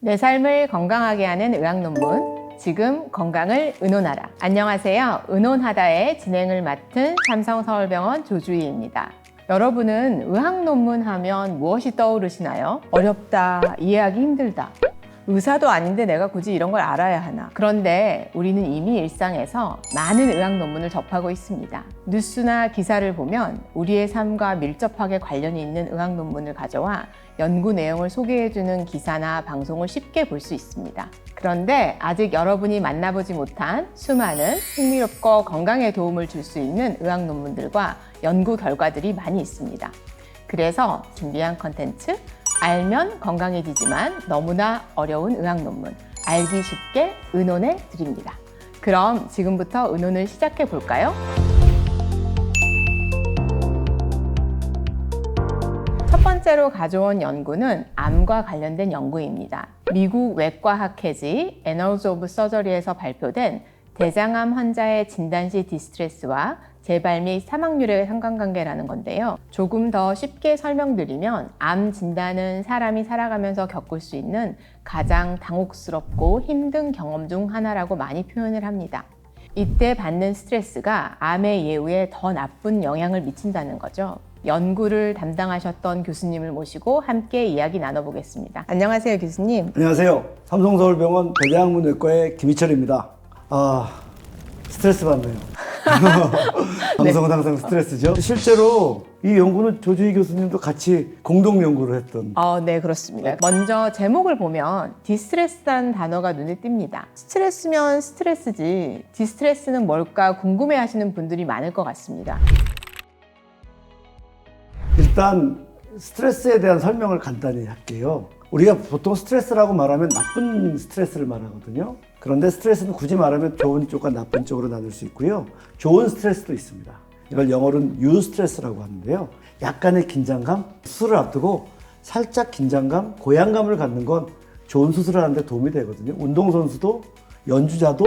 내 삶을 건강하게 하는 의학 논문. 지금 건강을 의논하라. 안녕하세요. 의논하다의 진행을 맡은 삼성서울병원 조주희입니다. 여러분은 의학 논문 하면 무엇이 떠오르시나요? 어렵다, 이해하기 힘들다. 의사도 아닌데 내가 굳이 이런 걸 알아야 하나. 그런데 우리는 이미 일상에서 많은 의학 논문을 접하고 있습니다. 뉴스나 기사를 보면 우리의 삶과 밀접하게 관련이 있는 의학 논문을 가져와 연구 내용을 소개해주는 기사나 방송을 쉽게 볼 수 있습니다. 그런데 아직 여러분이 만나보지 못한 수많은 흥미롭고 건강에 도움을 줄 수 있는 의학 논문들과 연구 결과들이 많이 있습니다. 그래서 준비한 컨텐츠 알면 건강해지지만 너무나 어려운 의학 논문 알기 쉽게 의논해 드립니다. 그럼 지금부터 의논을 시작해 볼까요? 첫 번째로 가져온 연구는 암과 관련된 연구입니다. 미국 외과학회지 Annals of Surgery에서 발표된 대장암 환자의 진단 시 디스트레스와 재발 및 사망률의 상관관계라는 건데요. 조금 더 쉽게 설명드리면 암 진단은 사람이 살아가면서 겪을 수 있는 가장 당혹스럽고 힘든 경험 중 하나라고 많이 표현을 합니다. 이때 받는 스트레스가 암의 예후에 더 나쁜 영향을 미친다는 거죠. 연구를 담당하셨던 교수님을 모시고 함께 이야기 나눠보겠습니다. 안녕하세요, 교수님. 안녕하세요. 삼성서울병원 대장문외과의 김희철입니다. 아 스트레스 받네요. 방송은 항상 스트레스죠. 실제로 이 연구는 조주희 교수님도 같이 공동 연구를 했던 어, 네, 그렇습니다. 먼저 제목을 보면 디스트레스라는 단어가 눈에 띕니다. 스트레스면 스트레스지, 디스트레스는 뭘까 궁금해 하시는 분들이 많을 것 같습니다. 일단 스트레스에 대한 설명을 간단히 할게요. 우리가 보통 스트레스라고 말하면 나쁜 스트레스를 말하거든요. 그런데 스트레스는 굳이 말하면 좋은 쪽과 나쁜 쪽으로 나눌 수 있고요. 좋은 스트레스도 있습니다. 이걸 영어로는 유 스트레스라고 하는데요. 약간의 긴장감, 수술을 앞두고 살짝 긴장감, 고양감을 갖는 건 좋은 수술을 하는데 도움이 되거든요. 운동선수도 연주자도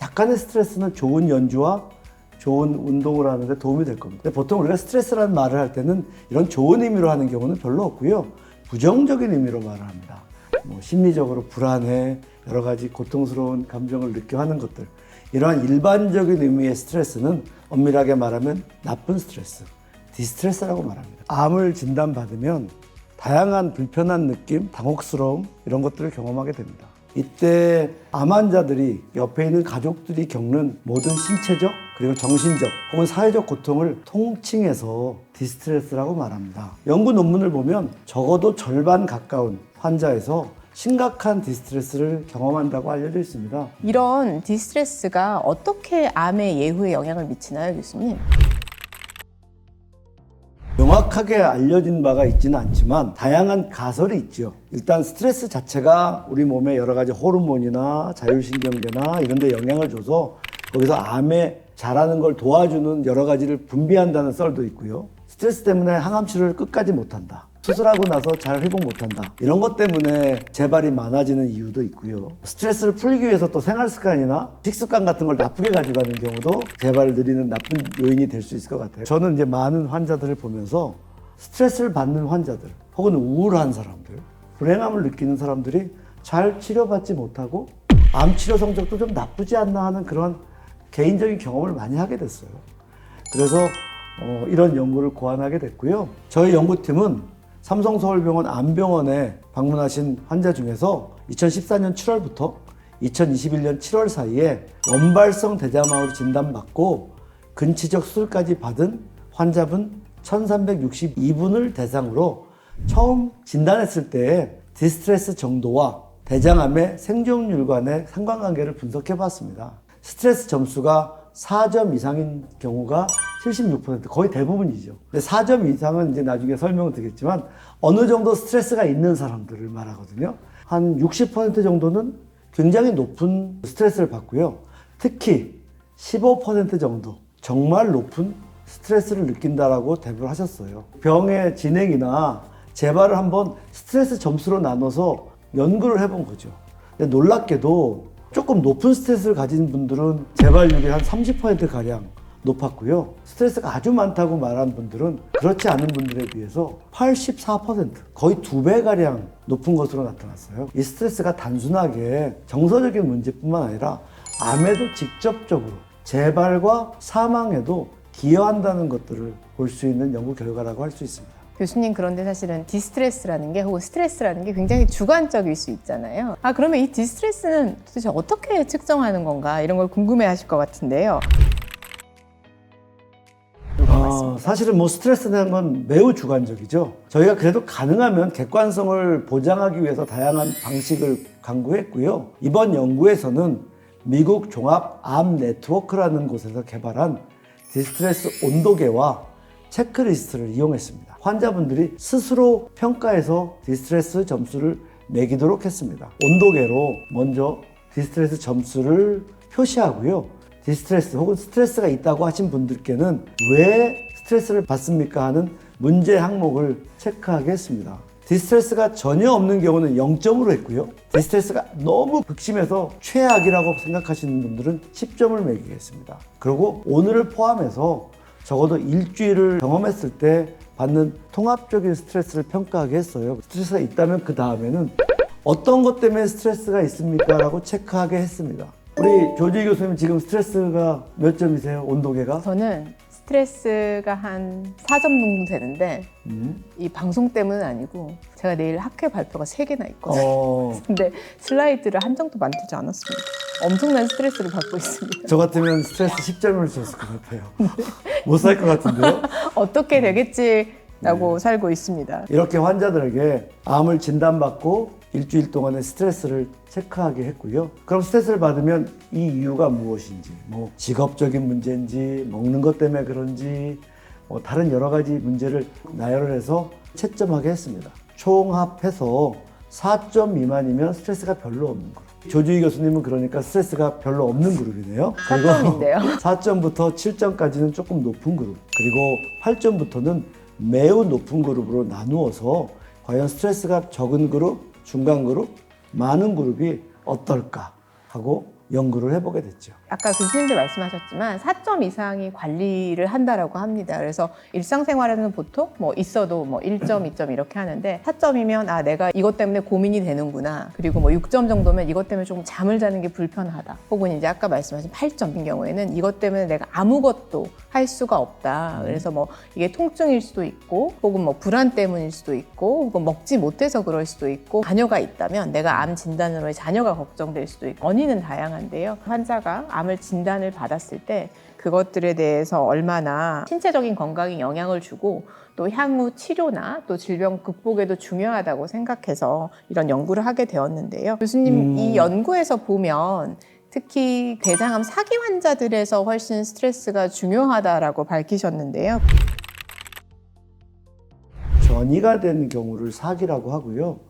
약간의 스트레스는 좋은 연주와 좋은 운동을 하는데 도움이 될 겁니다. 보통 우리가 스트레스라는 말을 할 때는 이런 좋은 의미로 하는 경우는 별로 없고요. 부정적인 의미로 말을 합니다. 뭐 심리적으로 불안해, 여러 가지 고통스러운 감정을 느껴 하는 것들. 이러한 일반적인 의미의 스트레스는 엄밀하게 말하면 나쁜 스트레스, 디스트레스라고 말합니다. 암을 진단받으면 다양한 불편한 느낌, 당혹스러움 이런 것들을 경험하게 됩니다. 이때 암 환자들이 옆에 있는 가족들이 겪는 모든 신체적 그리고 정신적 혹은 사회적 고통을 통칭해서 디스트레스라고 말합니다. 연구 논문을 보면 적어도 절반 가까운 환자에서 심각한 디스트레스를 경험한다고 알려져 있습니다. 이런 디스트레스가 어떻게 암의 예후에 영향을 미치나요, 교수님? 명확하게 알려진 바가 있지는 않지만 다양한 가설이 있죠. 일단 스트레스 자체가 우리 몸에 여러 가지 호르몬이나 자율신경계나 이런 데 영향을 줘서 거기서 암에 자라는 걸 도와주는 여러 가지를 분비한다는 썰도 있고요. 스트레스 때문에 항암 치료를 끝까지 못한다. 수술하고 나서 잘 회복 못한다. 이런 것 때문에 재발이 많아지는 이유도 있고요. 스트레스를 풀기 위해서 또 생활 습관이나 식습관 같은 걸 나쁘게 가져가는 경우도 재발을 느리는 나쁜 요인이 될 수 있을 것 같아요. 저는 이제 많은 환자들을 보면서 스트레스를 받는 환자들, 혹은 우울한 사람들, 불행함을 느끼는 사람들이 잘 치료받지 못하고 암 치료 성적도 좀 나쁘지 않나 하는 그런 개인적인 경험을 많이 하게 됐어요. 그래서 어, 이런 연구를 고안하게 됐고요. 저희 연구팀은 삼성서울병원 암병원에 방문하신 환자 중에서 2014년 7월부터 2021년 7월 사이에 원발성 대장암으로 진단받고 근치적 수술까지 받은 환자분 1362분을 대상으로 처음 진단했을 때의 디스트레스 정도와 대장암의 생존율 간의 상관관계를 분석해 봤습니다. 스트레스 점수가 4점 이상인 경우가 76% 거의 대부분이죠. 근데 4점 이상은 이제 나중에 설명을 드리겠지만 어느 정도 스트레스가 있는 사람들을 말하거든요. 한 60% 정도는 굉장히 높은 스트레스를 받고요. 특히 15% 정도 정말 높은 스트레스를 느낀다라고 대부분 하셨어요. 병의 진행이나 재발을 한번 스트레스 점수로 나눠서 연구를 해본 거죠. 근데 놀랍게도 조금 높은 스트레스를 가진 분들은 재발률이 한 30%가량 높았고요. 스트레스가 아주 많다고 말한 분들은 그렇지 않은 분들에 비해서 84% 거의 두 배가량 높은 것으로 나타났어요. 이 스트레스가 단순하게 정서적인 문제뿐만 아니라 암에도 직접적으로 재발과 사망에도 기여한다는 것들을 볼 수 있는 연구 결과라고 할 수 있습니다. 교수님 그런데 사실은 디스트레스라는 게 혹은 스트레스라는 게 굉장히 주관적일 수 있잖아요. 아 그러면 이 디스트레스는 도대체 어떻게 측정하는 건가 이런 걸 궁금해하실 것 같은데요. 어, 사실은 뭐 스트레스라는 건 매우 주관적이죠. 저희가 그래도 가능하면 객관성을 보장하기 위해서 다양한 방식을 강구했고요. 이번 연구에서는 미국 종합 암 네트워크라는 곳에서 개발한 디스트레스 온도계와 체크리스트를 이용했습니다. 환자분들이 스스로 평가해서 디스트레스 점수를 매기도록 했습니다. 온도계로 먼저 디스트레스 점수를 표시하고요. 디스트레스 혹은 스트레스가 있다고 하신 분들께는 왜 스트레스를 받습니까 하는 문제 항목을 체크하게 했습니다. 디스트레스가 전혀 없는 경우는 0점으로 했고요. 디스트레스가 너무 극심해서 최악이라고 생각하시는 분들은 10점을 매기겠습니다. 그리고 오늘을 포함해서 적어도 일주일을 경험했을 때 받는 통합적인 스트레스를 평가하게 했어요. 스트레스가 있다면 그 다음에는 어떤 것 때문에 스트레스가 있습니까? 라고 체크하게 했습니다. 우리 조지 교수님 지금 스트레스가 몇 점이세요? 온도계가? 저는 스트레스가 한 4점 정도 되는데 음. 이 방송 때문은 아니고 제가 내일 학회 발표가 3개나 있거든요. 어, 근데 슬라이드를 한 장도 만들지 않았습니다. 엄청난 스트레스를 받고 있습니다. 저 같으면 스트레스 10점을 줬을 것 같아요. 못 살 것 같은데요? 어떻게 되겠지라고 살고 있습니다. 이렇게 환자들에게 암을 진단받고 일주일 동안의 스트레스를 체크하게 했고요. 그럼 스트레스를 받으면 이 이유가 무엇인지, 뭐 직업적인 문제인지, 먹는 것 때문에 그런지, 뭐 다른 여러 가지 문제를 나열을 해서 채점하게 했습니다. 총합해서 4점 미만이면 스트레스가 별로 없는 그룹. 조주희 교수님은 그러니까 스트레스가 별로 없는 그룹이네요. 그리고 4점인데요. 4점부터 7점까지는 조금 높은 그룹, 그리고 8점부터는 매우 높은 그룹으로 나누어서 과연 스트레스가 적은 그룹, 중간 그룹, 많은 그룹이 어떨까 하고 연구를 해보게 됐죠. 아까 교수님도 말씀하셨지만 4점 이상이 관리를 한다라고 합니다. 그래서 일상생활에는 보통 뭐 있어도 뭐 1점, 2점 이렇게 하는데 4점이면 아 내가 이것 때문에 고민이 되는구나. 그리고 뭐 6점 정도면 이것 때문에 조금 잠을 자는 게 불편하다. 혹은 이제 아까 말씀하신 8점인 경우에는 이것 때문에 내가 아무것도 할 수가 없다. 그래서 뭐 이게 통증일 수도 있고 혹은 뭐 불안 때문일 수도 있고 혹은 먹지 못해서 그럴 수도 있고 자녀가 있다면 내가 암 진단으로 자녀가 걱정될 수도 있고 원인은 다양 한데요. 환자가 암을 진단을 받았을 때 그것들에 대해서 얼마나 신체적인 건강에 영향을 주고 또 향후 치료나 또 질병 극복에도 중요하다고 생각해서 이런 연구를 하게 되었는데요. 교수님 음. 이 연구에서 보면 특히 대장암 사기 환자들에서 훨씬 스트레스가 중요하다라고 밝히셨는데요. 전이가 된 경우를 사기라고 하고요.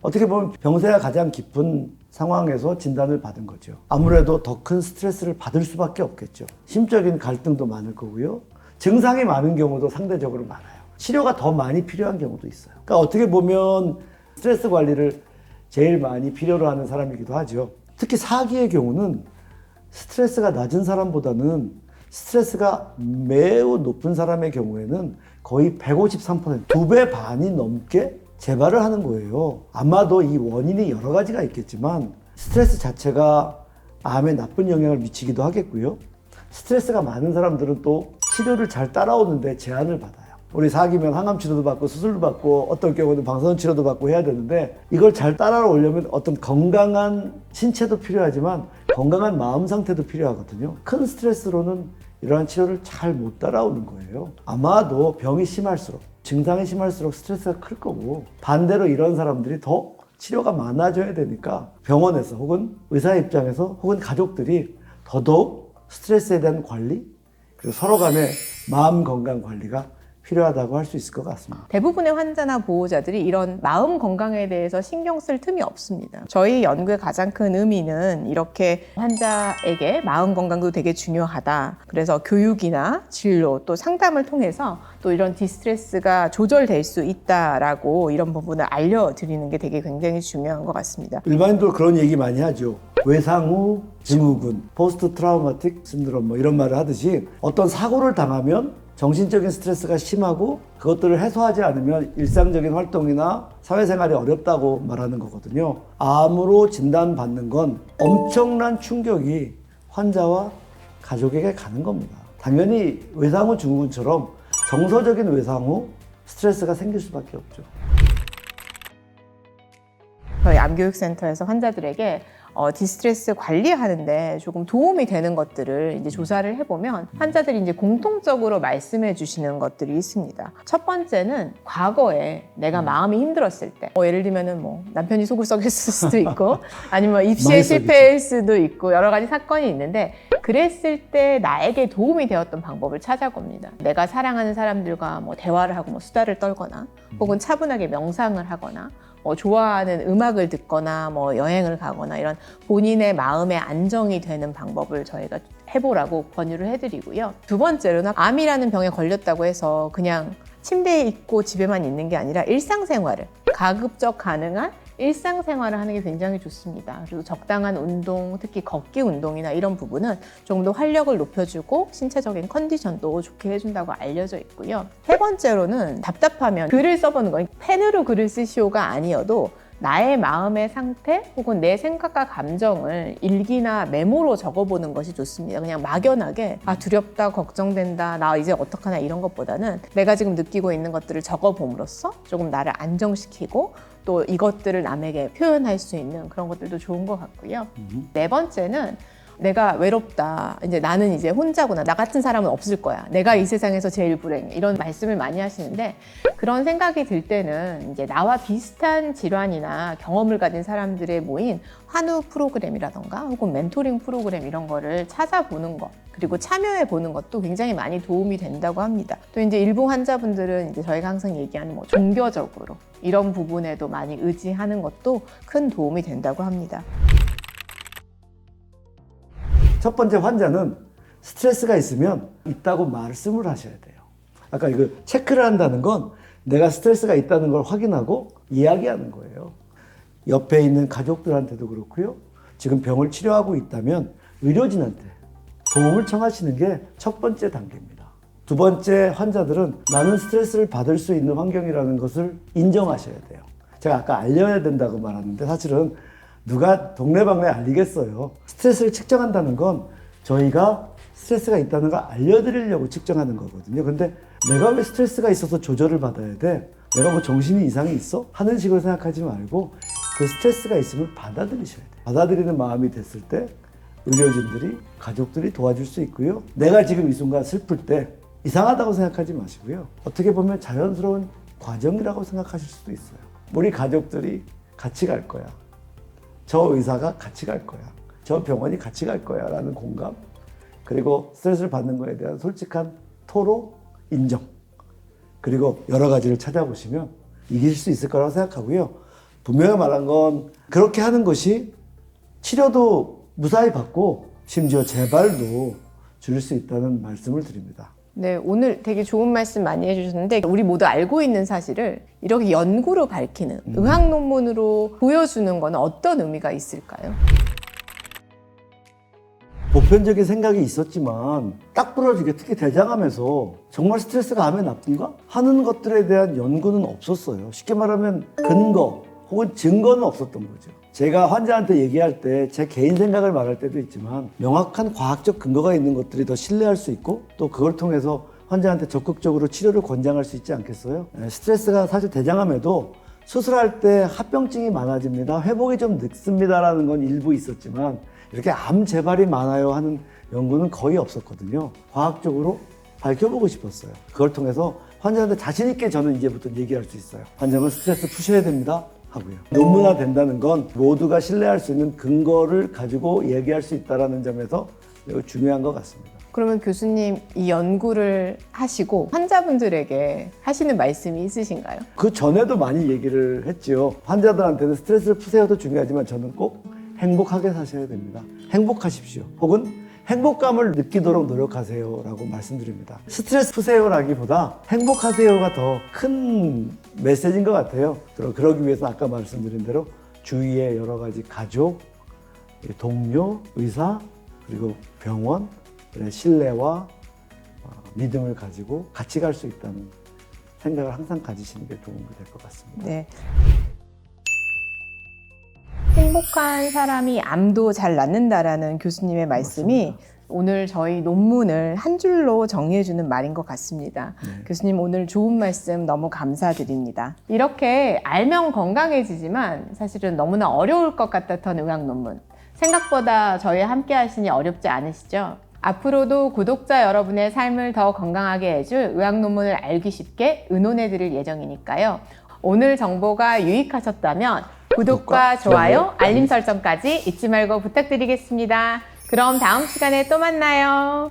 어떻게 보면 병세가 가장 깊은 상황에서 진단을 받은 거죠. 아무래도 더 큰 스트레스를 받을 수밖에 없겠죠. 심적인 갈등도 많을 거고요. 증상이 많은 경우도 상대적으로 많아요. 치료가 더 많이 필요한 경우도 있어요. 그러니까 어떻게 보면 스트레스 관리를 제일 많이 필요로 하는 사람이기도 하죠. 특히 사기의 경우는 스트레스가 낮은 사람보다는 스트레스가 매우 높은 사람의 경우에는 거의 153%, 두 배 반이 넘게 재발을 하는 거예요. 아마도 이 원인이 여러 가지가 있겠지만 스트레스 자체가 암에 나쁜 영향을 미치기도 하겠고요. 스트레스가 많은 사람들은 또 치료를 잘 따라오는데 제한을 받아요. 우리 사기면 항암 치료도 받고 수술도 받고 어떤 경우는 방사선 치료도 받고 해야 되는데 이걸 잘 따라오려면 어떤 건강한 신체도 필요하지만 건강한 마음 상태도 필요하거든요. 큰 스트레스로는 이러한 치료를 잘 못 따라오는 거예요. 아마도 병이 심할수록 증상이 심할수록 스트레스가 클 거고 반대로 이런 사람들이 더 치료가 많아져야 되니까 병원에서 혹은 의사 입장에서 혹은 가족들이 더더욱 스트레스에 대한 관리 그리고 서로 간의 마음 건강 관리가 필요하다고 할 수 있을 것 같습니다. 대부분의 환자나 보호자들이 이런 마음 건강에 대해서 신경 쓸 틈이 없습니다. 저희 연구의 가장 큰 의미는 이렇게 환자에게 마음 건강도 되게 중요하다. 그래서 교육이나 진료 또 상담을 통해서 또 이런 디스트레스가 조절될 수 있다라고 이런 부분을 알려드리는 게 되게 굉장히 중요한 것 같습니다. 일반인도 그런 얘기 많이 하죠. 외상 후 증후군, 포스트 트라우마틱 신드롬 뭐 이런 말을 하듯이 어떤 사고를 당하면 정신적인 스트레스가 심하고 그것들을 해소하지 않으면 일상적인 활동이나 사회생활이 어렵다고 말하는 거거든요. 암으로 진단받는 건 엄청난 충격이 환자와 가족에게 가는 겁니다. 당연히 외상 후 증후군처럼 정서적인 외상 후 스트레스가 생길 수밖에 없죠. 저희 암교육센터에서 환자들에게 어, 디스트레스 관리하는데 조금 도움이 되는 것들을 이제 조사를 해보면 환자들이 이제 공통적으로 말씀해 주시는 것들이 있습니다. 첫 번째는 과거에 내가 마음이 힘들었을 때, 뭐 예를 들면은 뭐 남편이 속을 썩였을 수도 있고, 아니면 입시에. 실패할 수도 있고 여러 가지 사건이 있는데 그랬을 때 나에게 도움이 되었던 방법을 찾아봅니다. 내가 사랑하는 사람들과 뭐 대화를 하고 뭐 수다를 떨거나, 혹은 차분하게 명상을 하거나, 뭐 좋아하는 음악을 듣거나 뭐 여행을 가거나 이런 본인의 마음의 안정이 되는 방법을 저희가 해보라고 권유를 해드리고요. 두 번째로는 암이라는 병에 걸렸다고 해서 그냥 침대에 있고 집에만 있는 게 아니라 일상생활을 가급적 가능한 일상생활을 하는 게 굉장히 좋습니다. 그리고 적당한 운동, 특히 걷기 운동이나 이런 부분은 조금 더 활력을 높여주고 신체적인 컨디션도 좋게 해준다고 알려져 있고요. 세 번째로는 답답하면 글을 써보는 거예요. 펜으로 글을 쓰시오가 아니어도 나의 마음의 상태 혹은 내 생각과 감정을 일기나 메모로 적어보는 것이 좋습니다. 그냥 막연하게 아 두렵다, 걱정된다, 나 이제 어떡하나 이런 것보다는 내가 지금 느끼고 있는 것들을 적어봄으로써 조금 나를 안정시키고 또 이것들을 남에게 표현할 수 있는 그런 것들도 좋은 것 같고요. 네 번째는 내가 외롭다. 이제 나는 이제 혼자구나. 나 같은 사람은 없을 거야. 내가 이 세상에서 제일 불행해. 이런 말씀을 많이 하시는데 그런 생각이 들 때는 이제 나와 비슷한 질환이나 경험을 가진 사람들의 모인 환우 프로그램이라던가 혹은 멘토링 프로그램 이런 거를 찾아보는 것 그리고 참여해 보는 것도 굉장히 많이 도움이 된다고 합니다. 또 이제 일부 환자분들은 이제 저희가 항상 얘기하는 뭐 종교적으로 이런 부분에도 많이 의지하는 것도 큰 도움이 된다고 합니다. 첫 번째 환자는 스트레스가 있으면 있다고 말씀을 하셔야 돼요. 아까 이거 체크를 한다는 건 내가 스트레스가 있다는 걸 확인하고 이야기하는 거예요. 옆에 있는 가족들한테도 그렇고요. 지금 병을 치료하고 있다면 의료진한테 도움을 청하시는 게 첫 번째 단계입니다. 두 번째 환자들은 나는 스트레스를 받을 수 있는 환경이라는 것을 인정하셔야 돼요. 제가 아까 알려야 된다고 말하는데 사실은 누가 동네방네 알리겠어요. 스트레스를 측정한다는 건 저희가 스트레스가 있다는 걸 알려드리려고 측정하는 거거든요. 근데 내가 왜 스트레스가 있어서 조절을 받아야 돼? 내가 뭐 정신이 이상이 있어? 하는 식으로 생각하지 말고 그 스트레스가 있으면 받아들이셔야 돼요. 받아들이는 마음이 됐을 때 의료진들이 가족들이 도와줄 수 있고요. 내가 지금 이 순간 슬플 때 이상하다고 생각하지 마시고요. 어떻게 보면 자연스러운 과정이라고 생각하실 수도 있어요. 우리 가족들이 같이 갈 거야. 저 의사가 같이 갈 거야. 저 병원이 같이 갈 거야. 라는 공감. 그리고 스트레스를 받는 거에 대한 솔직한 토로, 인정. 그리고 여러 가지를 찾아보시면 이길 수 있을 거라고 생각하고요. 분명히 말한 건 그렇게 하는 것이 치료도 무사히 받고 심지어 재발도 줄일 수 있다는 말씀을 드립니다. 네, 오늘 되게 좋은 말씀 많이 해주셨는데 우리 모두 알고 있는 사실을 이렇게 연구로 밝히는 의학 논문으로 보여주는 건 어떤 의미가 있을까요? 보편적인 생각이 있었지만 딱 부러지게 특히 대장암에서 정말 스트레스가 암에 나쁜가 하는 것들에 대한 연구는 없었어요. 쉽게 말하면 근거 혹은 증거는 없었던 거죠. 제가 환자한테 얘기할 때 제 개인 생각을 말할 때도 있지만 명확한 과학적 근거가 있는 것들이 더 신뢰할 수 있고 또 그걸 통해서 환자한테 적극적으로 치료를 권장할 수 있지 않겠어요? 네, 스트레스가 사실 대장암에도 수술할 때 합병증이 많아집니다. 회복이 좀 늦습니다라는 건 일부 있었지만 이렇게 암 재발이 많아요 하는 연구는 거의 없었거든요. 과학적으로 밝혀보고 싶었어요. 그걸 통해서 환자한테 자신 있게 저는 이제부터 얘기할 수 있어요. 환자는 스트레스 푸셔야 됩니다. 하고요. 논문화 된다는 건 모두가 신뢰할 수 있는 근거를 가지고 얘기할 수 있다는 점에서 매우 중요한 것 같습니다. 그러면 교수님 이 연구를 하시고 환자분들에게 하시는 말씀이 있으신가요? 그 전에도 많이 얘기를 했지요. 환자들한테는 스트레스를 푸세요도 중요하지만 저는 꼭 행복하게 사셔야 됩니다. 행복하십시오. 혹은 행복감을 느끼도록 노력하세요라고 말씀드립니다. 스트레스 푸세요라기보다 행복하세요가 더 큰 메시지인 것 같아요. 그러- 그러기 위해서 아까 말씀드린 대로 주위의 여러 가지 가족, 동료, 의사, 그리고 병원의 신뢰와 어, 믿음을 가지고 같이 갈 수 있다는 생각을 항상 가지시는 게 도움이 될 것 같습니다. 네. 행복한 사람이 암도 잘 낫는다라는 교수님의 말씀이 맞습니다. 오늘 저희 논문을 한 줄로 정리해주는 말인 것 같습니다. 네. 교수님 오늘 좋은 말씀 너무 감사드립니다. 이렇게 알면 건강해지지만 사실은 너무나 어려울 것 같았던 의학 논문. 생각보다 저희 함께 하시니 어렵지 않으시죠? 앞으로도 구독자 여러분의 삶을 더 건강하게 해줄 의학 논문을 알기 쉽게 의논해 드릴 예정이니까요. 오늘 정보가 유익하셨다면 구독과 좋아요, 알림 설정까지 잊지 말고 부탁드리겠습니다. 그럼 다음 시간에 또 만나요.